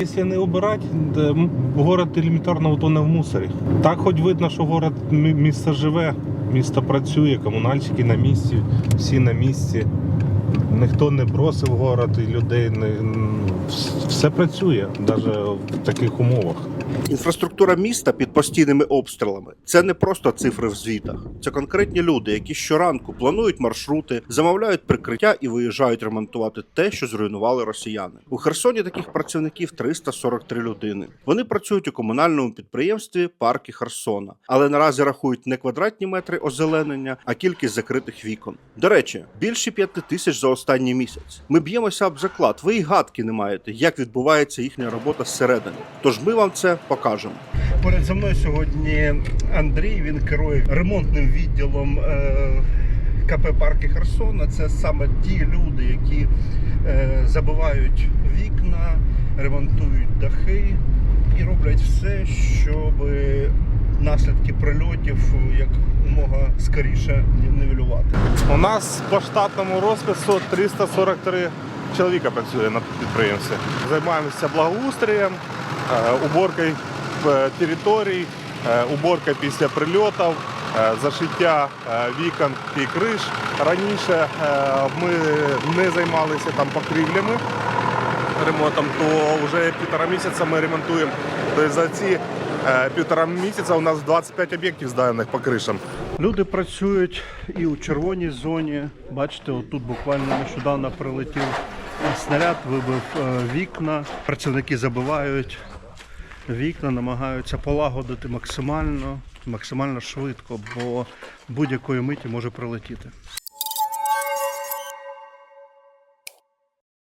Якщо не обирати, город елементарно утоне в мусорі. Так хоч видно, що город місто живе, місто працює, комунальщики на місці, всі на місці. Ніхто не бросив город і людей не все працює, навіть в таких умовах. Інфраструктура міста під постійними обстрілами це не просто цифри в звітах. Це конкретні люди, які щоранку планують маршрути, замовляють прикриття і виїжджають ремонтувати те, що зруйнували росіяни. У Херсоні таких працівників 343 людини. Вони працюють у комунальному підприємстві парки Херсона, але наразі рахують не квадратні метри озеленення, а кількість закритих вікон. До речі, більше п'яти тисяч за останній місяць. Ми б'ємося об заклад. Ви й гадки не маєте, як відбувається їхня робота зсередини. Тож ми вам це покажемо. Поряд за мною сьогодні Андрій. Він керує ремонтним відділом е, КП Парки Херсона. Це саме ті люди, які е, забивають вікна, ремонтують дахи і роблять все, щоб наслідки прильотів як умога скоріше нівелювати. У нас по штатному розпису 343 чоловіка працює на підприємстві. Займаємося благоустрієм, е, уборкою е, територій, е, уборка після прильотів, е, зашиття е, вікон і криш. Раніше е, ми не займалися там покрівлями ремонтом, то вже півтора місяця ми ремонтуємо. Тобто за ці е, півтора місяця у нас 25 об'єктів зданих по кришам. Люди працюють і у червоній зоні. Бачите, отут буквально нещодавно прилетів снаряд, вибив е, вікна. Працівники забивають вікна, намагаються полагодити максимально, максимально швидко, бо будь-якої миті може прилетіти.